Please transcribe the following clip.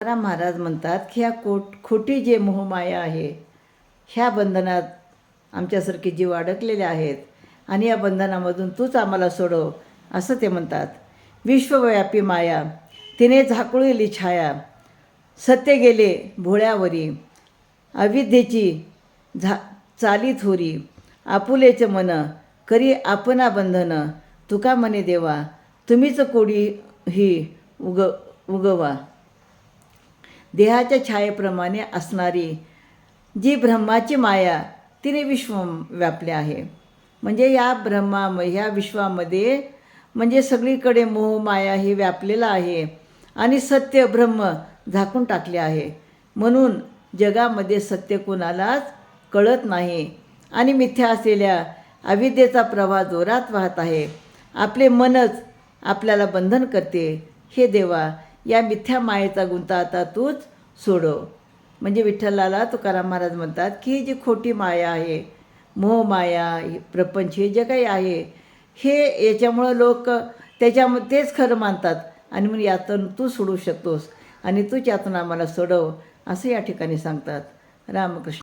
तुकाराम महाराज म्हणतात की ह्या कोट खोटी जे मोहमाया आहे ह्या बंधनात आमच्यासारखे जीव अडकलेले आहेत आणि या बंधनामधून तूच आम्हाला सोडव असं ते म्हणतात. विश्वव्यापी माया तिने झाकळली छाया सत्य गेले भोळ्यावरी अविद्येची झा चाली थोरी आपुलेचं मन करी आपणा बंधनं तुका म्हणे देवा तुम्हीच कोडी ही उग उगवा. देहाच्या छायेप्रमाणे असणारी जी ब्रह्माची माया तिने विश्व व्यापले आहे. म्हणजे या ब्रह्मा ह्या विश्वामध्ये म्हणजे सगळीकडे मोह माया हे व्यापलेलं आहे आणि सत्य ब्रह्म झाकून टाकले आहे. म्हणून जगामध्ये सत्य कोणालाच कळत नाही आणि मिथ्या असलेल्या अविद्येचा प्रवाह जोरात वाहत आहे. आपले मनच आपल्याला बंधन करते. हे देवा या मिथ्या मायेचा गुंता आता तूच सोडव. म्हणजे विठ्ठलाला तुकाराम महाराज म्हणतात की ही जी खोटी माया आहे मोह माया प्रपंच हे जे काही आहे हे याच्यामुळं लोक त्याच्यामध्ये तेच खरं मानतात. आणि म्हणून यातून तू सोडू शकतोस आणि तूच यातून आम्हाला सोडव असं या ठिकाणी सांगतात. रामकृष्ण.